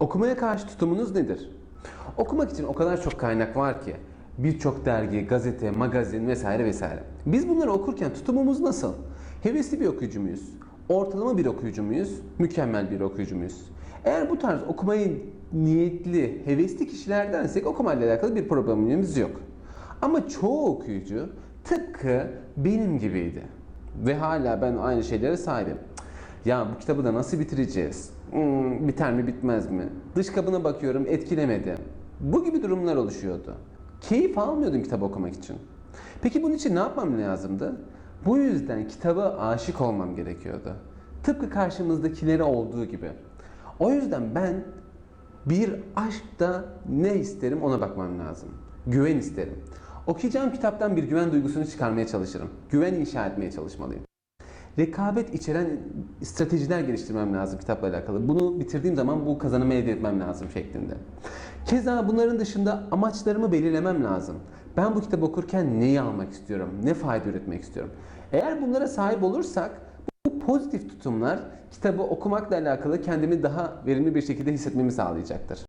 Okumaya karşı tutumunuz nedir? Okumak için o kadar çok kaynak var ki. Birçok dergi, gazete, magazin vesaire vesaire. Biz bunları okurken tutumumuz nasıl? Hevesli bir okuyucu muyuz? Ortalama bir okuyucu muyuz? Mükemmel bir okuyucu muyuz? Eğer bu tarz okumayı niyetli, hevesli kişilerdensek okumayla alakalı bir problemimiz yok. Ama çoğu okuyucu tıpkı benim gibiydi. Ve hala ben aynı şeylere sahibim. Ya bu kitabı da nasıl bitireceğiz? Hmm, biter mi bitmez mi? Dış kabına bakıyorum etkilemedi. Bu gibi durumlar oluşuyordu. Keyif almıyordum kitap okumak için. Peki bunun için ne yapmam lazımdı? Bu yüzden kitaba aşık olmam gerekiyordu. Tıpkı karşımızdakilere olduğu gibi. O yüzden ben bir aşkta ne isterim ona bakmam lazım. Güven isterim. Okuyacağım kitaptan bir güven duygusunu çıkarmaya çalışırım. Güven inşa etmeye çalışmalıyım. Rekabet içeren stratejiler geliştirmem lazım kitapla alakalı. Bunu bitirdiğim zaman bu kazanımı elde etmem lazım şeklinde. Keza bunların dışında amaçlarımı belirlemem lazım. Ben bu kitabı okurken neyi almak istiyorum? Ne fayda üretmek istiyorum? Eğer bunlara sahip olursak bu pozitif tutumlar kitabı okumakla alakalı kendimi daha verimli bir şekilde hissetmemi sağlayacaktır.